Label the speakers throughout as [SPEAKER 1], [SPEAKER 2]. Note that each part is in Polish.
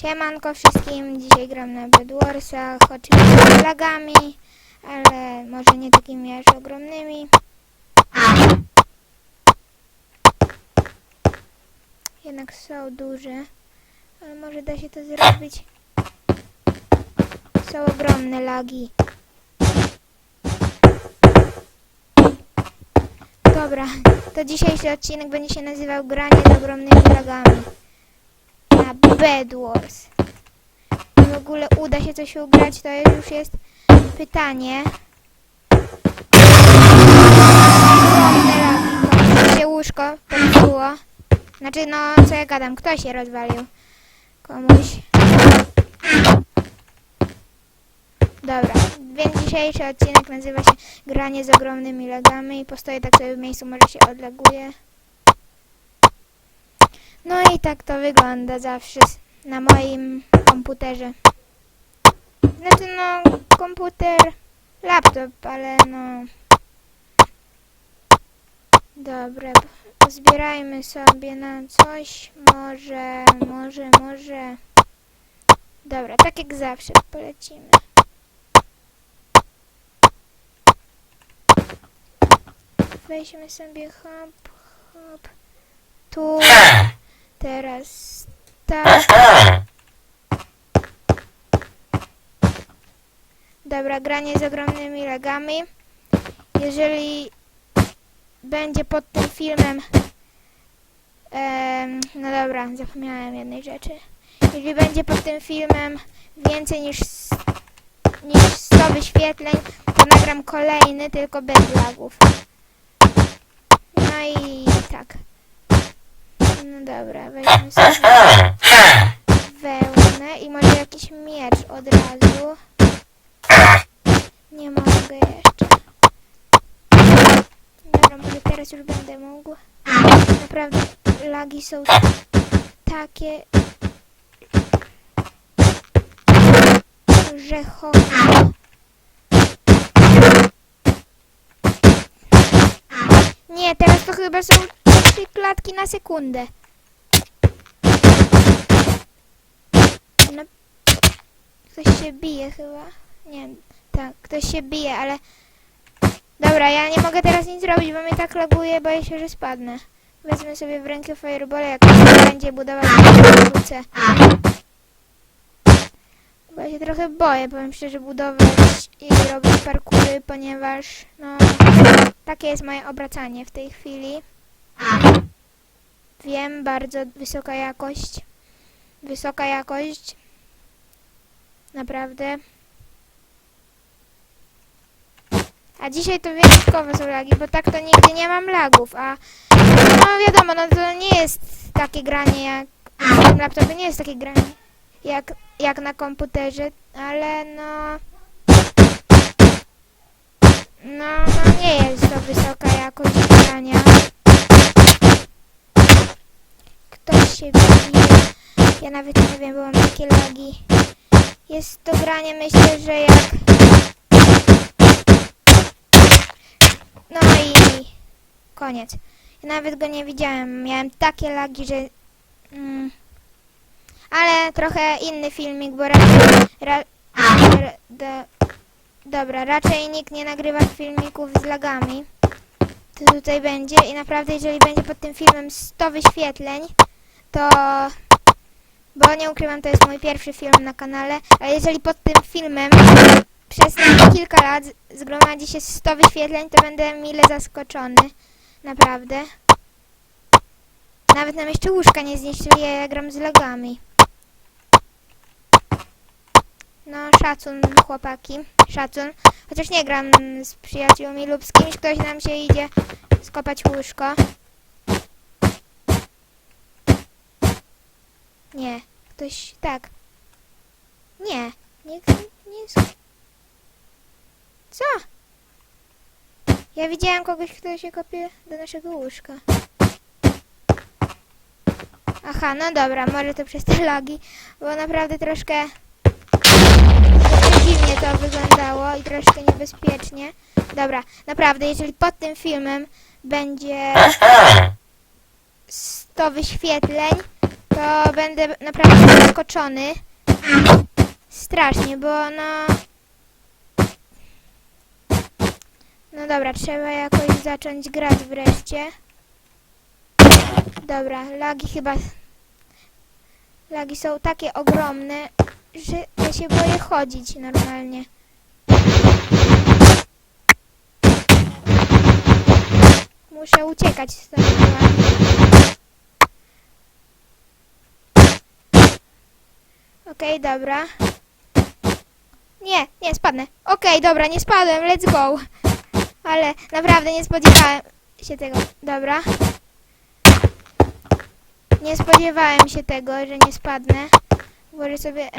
[SPEAKER 1] Siemanko wszystkim, dzisiaj gram na Bedwarsach, oczywiście z lagami, ale może nie takimi aż ogromnymi. Jednak są duże, ale może da się to zrobić. Są ogromne lagi. Dobra, to dzisiejszy odcinek będzie się nazywał Granie z ogromnymi lagami na Bed Wars. Czy w ogóle uda się coś ugrać, to już jest pytanie. Się łóżko popsuło. Znaczy, no, co ja gadam, kto się rozwalił? Komuś. Dobra, więc dzisiejszy odcinek nazywa się Granie z ogromnymi lagami i postoję tak sobie w miejscu, może się odleguje. No i tak to wygląda zawsze na moim komputerze. Znaczy no, komputer, laptop, ale no... Dobra, zbierajmy sobie na coś, może, może, może... Dobra, tak jak zawsze polecimy. Weźmy sobie hop, hop. Tu, teraz tak. Dobra, granie z ogromnymi lagami. Jeżeli będzie pod tym filmem... em, no dobra, zapomniałem jednej rzeczy. Jeżeli będzie pod tym filmem więcej niż, niż 100 wyświetleń, to nagram kolejny, tylko bez lagów. No i tak. No dobra, weźmy sobie wełnę i może jakiś miecz od razu. Nie mogę jeszcze. Dobra, może teraz już będę mógł. Naprawdę lagi są takie, że chodzi. Nie, teraz to chyba są trzy klatki na sekundę. No, ktoś się bije chyba. Nie, tak, ktoś się bije, ale... Dobra, ja nie mogę teraz nic zrobić, bo mnie tak laguje, boję się, że spadnę. Wezmę sobie w rękę fireball, jak będzie budować, wrócę. Bo ja się trochę boję, powiem szczerze, budować i robić parkury, ponieważ, no, takie jest moje obracanie w tej chwili. Wiem, bardzo wysoka jakość. Wysoka jakość. Naprawdę. A dzisiaj to wyjątkowo są lagi, bo tak to nigdy nie mam lagów, a no wiadomo, no to nie jest takie granie jak w tym laptopie nie jest takie granie jak, jak na komputerze, ale no no, no nie jest to wysoka jakość grania. Się bije. Ja nawet nie wiem, bo mam takie lagi. Jest to granie, myślę, że jak... No i koniec. Ja nawet go nie widziałem. Miałem takie lagi, że... Mm, ale trochę inny filmik, bo raczej... Ra, ra, do, Dobra, raczej nikt nie nagrywa filmików z lagami. To tutaj będzie i naprawdę jeżeli będzie pod tym filmem 100 wyświetleń, to... Bo nie ukrywam, to jest mój pierwszy film na kanale, ale jeżeli pod tym filmem przez kilka lat zgromadzi się 100 wyświetleń, to będę mile zaskoczony. Naprawdę. Nawet nam jeszcze łóżka nie zniszczyli, ja gram z lagami. No, szacun, chłopaki. Szacun. Chociaż nie gram z przyjaciółmi lub z kimś, ktoś nam się idzie skopać łóżko. Nie. Ktoś... Tak. Nie. Nikt nie... Co? Ja widziałem kogoś, kto się kopie do naszego łóżka. Aha, no dobra, może to przez te lagi, bo naprawdę troszkę dziwnie to wyglądało i troszkę niebezpiecznie. Dobra, naprawdę, jeżeli pod tym filmem będzie 100 wyświetleń, to będę naprawdę zaskoczony. Strasznie, bo no... No dobra, trzeba jakoś zacząć grać wreszcie. Dobra, lagi chyba... Lagi są takie ogromne, że ja się boję chodzić normalnie. Muszę uciekać stąd. chyba. Okej, dobra. Nie, nie, spadnę. Okej, dobra, nie spadłem, let's go. Ale naprawdę nie spodziewałem się tego. Dobra. Nie spodziewałem się tego, że nie spadnę. Włożę sobie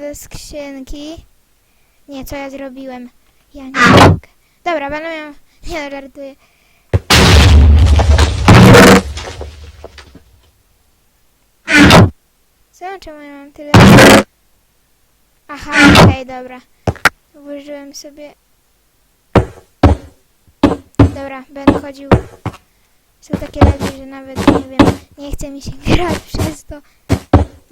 [SPEAKER 1] do skrzynki. Nie, co ja zrobiłem? Ja nie. Dobra, będę miał... Nie, żartuję. Co? Czemu ja mam tyle? Aha, okej, dobra. Włożyłem sobie... Dobra, będę chodził... Są takie lagi, że nawet nie wiem, nie chce mi się grać przez to.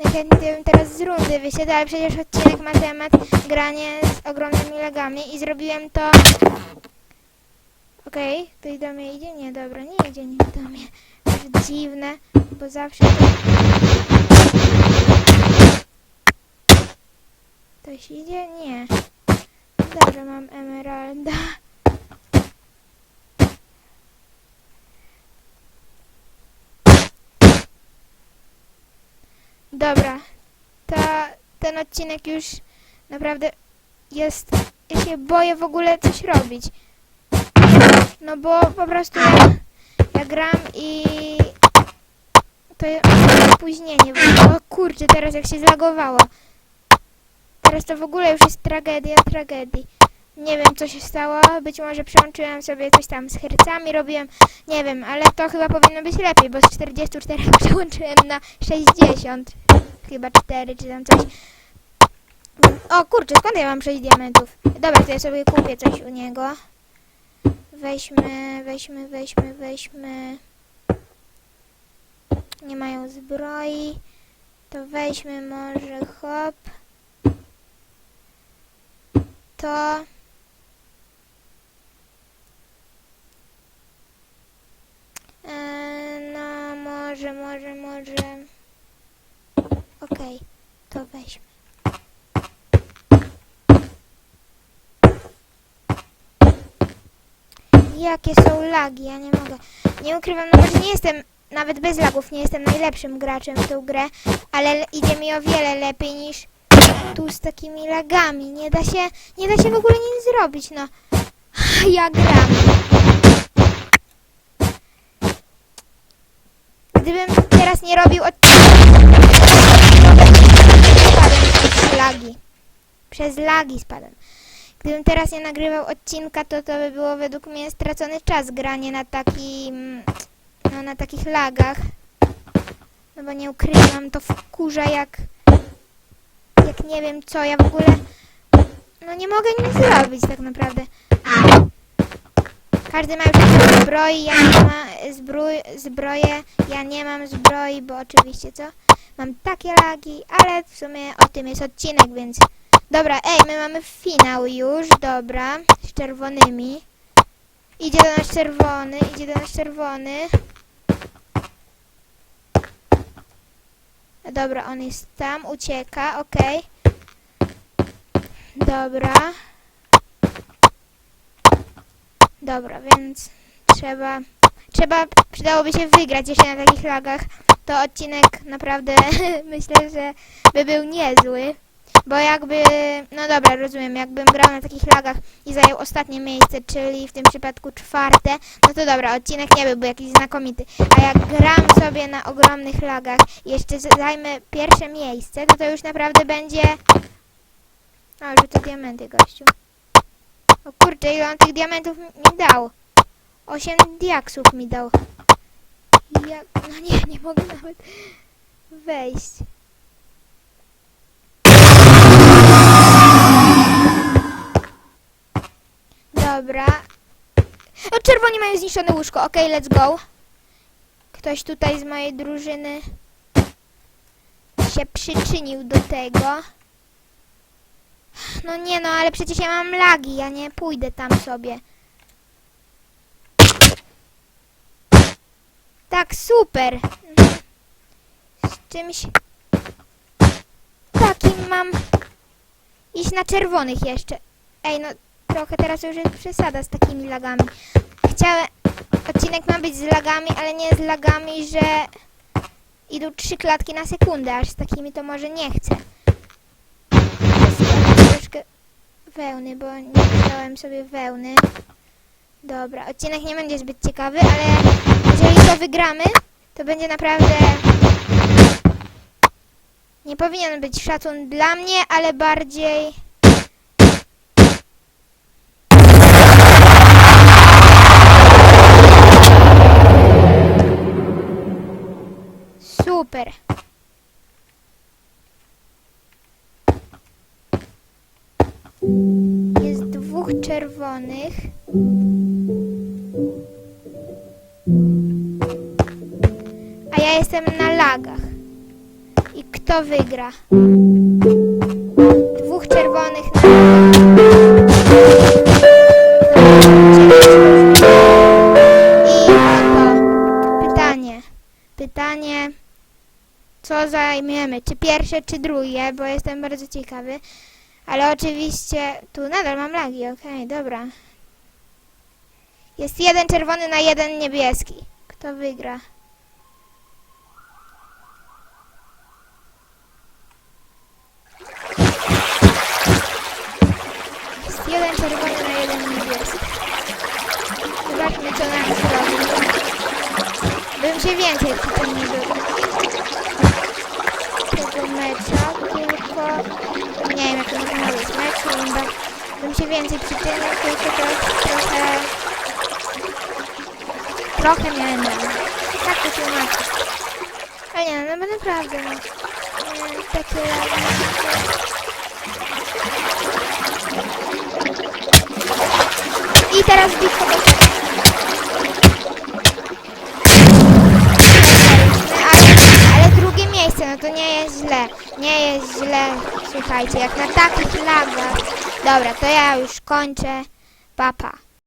[SPEAKER 1] Najchętniej bym teraz z rundy wysiadł, ale przecież odcinek ma temat granie z ogromnymi lagami i zrobiłem to... Okej, ktoś do mnie idzie? Nie, dobra, nie idzie nikt do mnie. To dziwne, bo zawsze... Ktoś idzie? Nie. Dobrze, mam emeralda. Dobra, ta, ten odcinek już naprawdę jest... Ja się boję w ogóle coś robić. No bo po prostu ja, ja gram i... To jest opóźnienie. O kurczę, teraz jak się zlagowało. Teraz to w ogóle już jest tragedia tragedii. Nie wiem co się stało, być może przełączyłem sobie coś tam z hercami, robiłem, nie wiem, ale to chyba powinno być lepiej, bo z 44 przełączyłem na 60, chyba 4 czy tam coś. O kurczę, skąd ja mam 6 diamentów? Dobra, to ja sobie kupię coś u niego. Weźmy, weźmy, weźmy, weźmy. Nie mają zbroi. To weźmy może hop. To... Eee, no, może, może, może... Okej, to weźmy. Jakie są lagi, ja nie mogę. Nie ukrywam, że nie jestem, nawet bez lagów, nie jestem najlepszym graczem w tą grę, ale le- idzie mi o wiele lepiej niż tu z takimi lagami. Nie da się, nie da się w ogóle nic zrobić, no. Ja gram. Gdybym teraz nie robił przez lagi. Przez lagi spadłem. Gdybym teraz nie nagrywał odcinka, to to by było według mnie stracony czas granie na takim, no na takich lagach. No bo nie ukrywam, to wkurza jak, jak nie wiem co, ja w ogóle, no nie mogę nic zrobić tak naprawdę. Każdy ma już zbroi, ja nie mam zbrój, zbroję, ja nie mam zbroi, bo oczywiście co? Mam takie lagi, ale w sumie o tym jest odcinek, więc... Dobra, ej, my mamy finał już, dobra, z czerwonymi. Idzie do nas czerwony, idzie do nas czerwony. Dobra, on jest tam, ucieka, okej. Dobra. Dobra, więc trzeba, trzeba, przydałoby się wygrać jeszcze na takich lagach. To odcinek naprawdę myślę, że by był niezły. Bo jakby, no dobra, rozumiem, jakbym grał na takich lagach i zajął ostatnie miejsce, czyli w tym przypadku czwarte, no to dobra, odcinek nie byłby jakiś znakomity. A jak gram sobie na ogromnych lagach i jeszcze zajmę pierwsze miejsce, to to już naprawdę będzie... O, rzucę diamenty, gościu. O kurczę, ile on tych diamentów mi dał? Osiem diaksów mi dał. Jak... No nie, nie mogę nawet wejść. Dobra. O, czerwoni mają zniszczone łóżko. Okej, let's go. Ktoś tutaj z mojej drużyny się przyczynił do tego. No nie no, ale przecież ja mam lagi, ja nie pójdę tam sobie. Tak, super. Z czymś takim mam iść na czerwonych jeszcze. Ej, no trochę teraz już jest przesada z takimi lagami. Chciałem... Odcinek ma być z lagami, ale nie z lagami, że idą trzy klatki na sekundę, aż z takimi to może nie chcę. Troszkę wełny, bo nie wziąłem sobie wełny. Dobra, odcinek nie będzie zbyt ciekawy, ale jeżeli to wygramy, to będzie naprawdę... Nie powinien być szacun dla mnie, ale bardziej... Jest dwóch czerwonych. A ja jestem na lagach. I kto wygra? Dwóch czerwonych na lagach. Pytanie. Co zajmiemy? Czy pierwsze, czy drugie? Bo jestem bardzo ciekawy. Ale oczywiście, tu nadal mam lagi, okej, dobra. Jest jeden czerwony na jeden niebieski. Kto wygra? Jest jeden czerwony na jeden niebieski. Zobaczmy, co nam zrobi. Bym się więcej przyczynił do tego mecza, tylko nie wiem, jak to można nazwać, mecz, runda. Bym się więcej przyczynił, tylko to trochę... Trochę miałem rano. Tak to tłumaczę. Ale nie, no bo naprawdę, no. Mm, Takie. I teraz bitwa do ale, ale drugie miejsce, no to nie jest źle. Nie jest źle, słuchajcie, jak na takich lagach. Dobra, to ja już kończę. Papa.